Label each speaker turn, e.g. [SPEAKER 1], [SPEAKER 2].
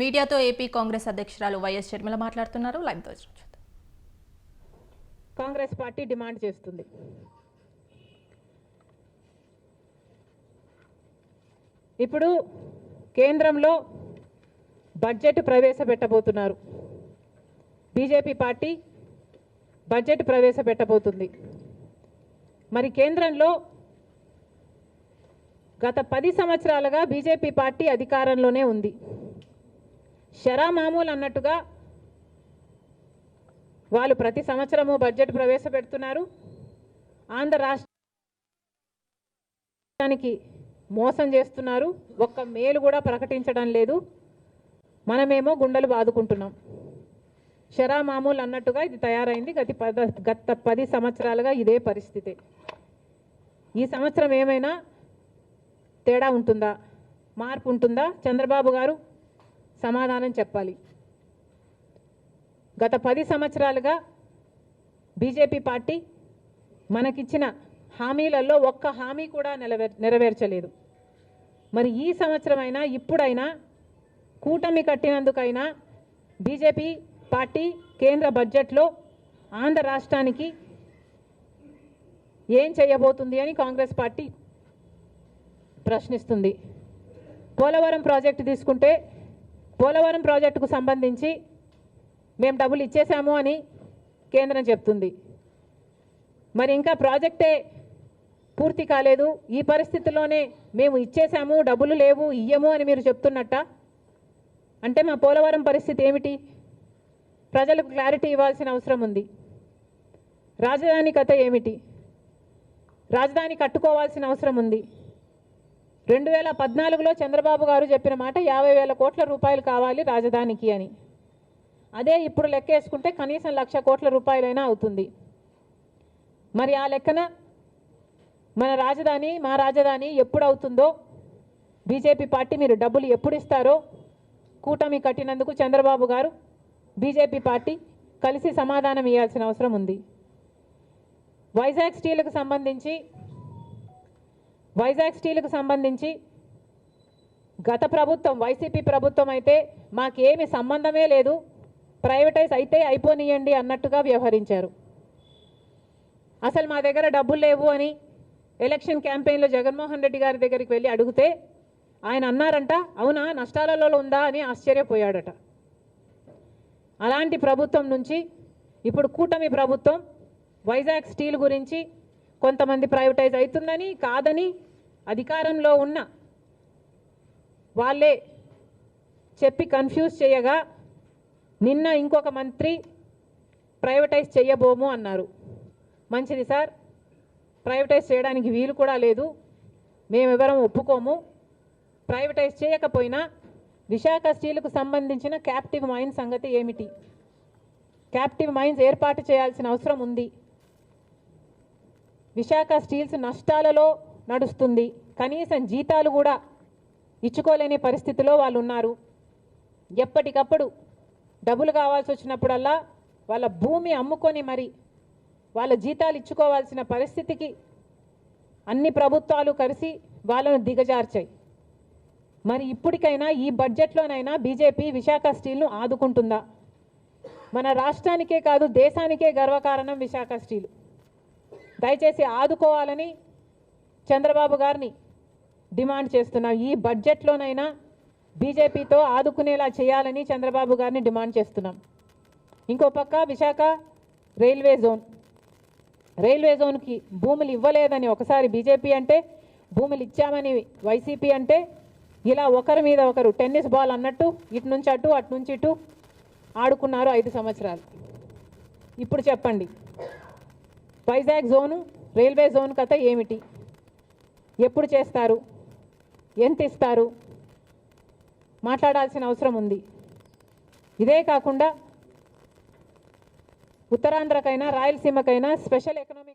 [SPEAKER 1] మీడియాతో ఏపీ కాంగ్రెస్ అధ్యక్షురాలు వైఎస్ షర్మిల మాట్లాడుతున్నారు. లైవ్తో
[SPEAKER 2] కాంగ్రెస్ పార్టీ డిమాండ్ చేస్తుంది. ఇప్పుడు కేంద్రంలో బడ్జెట్ ప్రవేశపెట్టబోతున్నారు. బీజేపీ పార్టీ బడ్జెట్ ప్రవేశపెట్టబోతుంది. మరి కేంద్రంలో గత పది సంవత్సరాలుగా బీజేపీ పార్టీ అధికారంలోనే ఉంది. షరా మామూలు అన్నట్టుగా వాళ్ళు ప్రతి సంవత్సరము బడ్జెట్ ప్రవేశపెడుతున్నారు. ఆంధ్ర రాష్ట్రానికి మోసం చేస్తున్నారు. ఒక్క మేలు కూడా ప్రకటించడం లేదు. మనమేమో గుండెలు బాదుకుంటున్నాం. షరా మామూలు అన్నట్టుగా ఇది తయారైంది. గతి పద గత పది సంవత్సరాలుగా ఇదే పరిస్థితి. ఈ సంవత్సరం ఏమైనా తేడా ఉంటుందా? మార్పు ఉంటుందా? చంద్రబాబు గారు సమాధానం చెప్పాలి. గత పది సంవత్సరాలుగా బీజేపీ పార్టీ మనకిచ్చిన హామీలలో ఒక్క హామీ కూడా నెరవేర్ నెరవేర్చలేదు. మరి ఈ సంవత్సరమైనా ఇప్పుడైనా కూటమి కట్టినందుకైనా బీజేపీ పార్టీ కేంద్ర బడ్జెట్లో ఆంధ్ర రాష్ట్రానికి ఏం చేయబోతుంది అని కాంగ్రెస్ పార్టీ ప్రశ్నిస్తుంది. పోలవరం ప్రాజెక్టు తీసుకుంటే పోలవరం ప్రాజెక్టుకు సంబంధించి మేము డబ్బులు ఇచ్చేసాము అని కేంద్రం చెప్తుంది. మరి ఇంకా ప్రాజెక్టే పూర్తి కాలేదు. ఈ పరిస్థితిలోనే మేము ఇచ్చేసాము డబ్బులు లేవు ఇయ్యము అని మీరు చెప్తున్నట్ట. అంటే మా పోలవరం పరిస్థితి ఏమిటి? ప్రజలకు క్లారిటీ ఇవ్వాల్సిన అవసరం ఉంది. రాజధాని కథ ఏమిటి? రాజధాని కట్టుకోవాల్సిన అవసరం ఉంది. రెండు వేల పద్నాలుగులో చంద్రబాబు గారు చెప్పిన మాట యాభై వేల కోట్ల రూపాయలు కావాలి రాజధానికి అని. అదే ఇప్పుడు లెక్కేసుకుంటే కనీసం లక్ష కోట్ల రూపాయలైనా అవుతుంది. మరి ఆ లెక్కన మన రాజధాని మా రాజధాని ఎప్పుడు అవుతుందో బీజేపీ పార్టీ మీరు డబ్బులు ఎప్పుడు ఇస్తారో కూటమి కట్టినందుకు చంద్రబాబు గారు బీజేపీ పార్టీ కలిసి సమాధానం ఇవ్వాల్సిన అవసరం ఉంది. వైజాగ్ స్టీల్కు సంబంధించి వైజాగ్ స్టీల్కు సంబంధించి గత ప్రభుత్వం వైసీపీ ప్రభుత్వం అయితే మాకేమి సంబంధమే లేదు. ప్రైవేటైజ్ అయితే అయిపోనియండి అన్నట్టుగా వ్యవహరించారు. అసలు మా దగ్గర డబ్బులు లేవు అని ఎలక్షన్ క్యాంపెయిన్లో జగన్మోహన్ రెడ్డి గారి దగ్గరికి వెళ్ళి అడిగితే ఆయన అన్నారంట అవునా నష్టాలలో ఉందా అని ఆశ్చర్యపోయాడట. అలాంటి ప్రభుత్వం నుంచి ఇప్పుడు కూటమి ప్రభుత్వం వైజాగ్ స్టీల్ గురించి కొంతమంది ప్రైవేటైజ్ అవుతుందని కాదని అధికారంలో ఉన్న వాళ్ళే చెప్పి కన్ఫ్యూజ్ చేయగా నిన్న ఇంకొక మంత్రి ప్రైవేటైజ్ చేయబోము అన్నారు. మంచిది సార్. ప్రైవేటైజ్ చేయడానికి వీలు కూడా లేదు. మేమెవరం ఒప్పుకోము. ప్రైవేటైజ్ చేయకపోయినా విశాఖ స్టీల్కు సంబంధించిన క్యాప్టివ్ మైన్ సంగతి ఏమిటి? క్యాప్టివ్ మైన్స్ ఏర్పాటు చేయాల్సిన అవసరం ఉంది. విశాఖ స్టీల్స్ నష్టాలలో నడుస్తుంది. కనీసం జీతాలు కూడా ఇచ్చుకోలేని పరిస్థితిలో వాళ్ళు ఉన్నారు ఎప్పటికప్పుడు డబ్బులు కావాల్సి వచ్చినప్పుడల్లా వాళ్ళ భూమి అమ్ముకొని మరి వాళ్ళ జీతాలు ఇచ్చుకోవాల్సిన పరిస్థితికి అన్ని ప్రభుత్వాలు కలిసి వాళ్ళను దిగజార్చాయి. మరి ఇప్పటికైనా ఈ బడ్జెట్లోనైనా బీజేపీ విశాఖ స్టీల్ను ఆదుకుంటుందా? మన రాష్ట్రానికే కాదు దేశానికే గర్వకారణం విశాఖ స్టీలు. దయచేసి ఆదుకోవాలని చంద్రబాబు గారిని డిమాండ్ చేస్తున్నాం. ఈ బడ్జెట్లోనైనా బీజేపీతో ఆదుకునేలా చేయాలని చంద్రబాబు గారిని డిమాండ్ చేస్తున్నాం. ఇంకో పక్క విశాఖ రైల్వే జోన్. రైల్వే జోన్కి భూములు ఇవ్వలేదని ఒకసారి బీజేపీ అంటే భూములు ఇచ్చామని వైసీపీ అంటే ఇలా ఒకరి మీద ఒకరు టెన్నిస్ బాల్ అన్నట్టు ఇటు నుంచి అటు అటు నుంచి ఇటు ఆడుకున్నారు ఐదు సంవత్సరాలు. ఇప్పుడు చెప్పండి. వైజాగ్ జోను రైల్వే జోన్ కథ ఏమిటి? ఎప్పుడు చేస్తారు? ఎంత ఇస్తారు? మాట్లాడాల్సిన అవసరం ఉంది. ఇదే కాకుండా ఉత్తరాంధ్రకైనా రాయలసీమకైనా స్పెషల్ ఎకనామిక్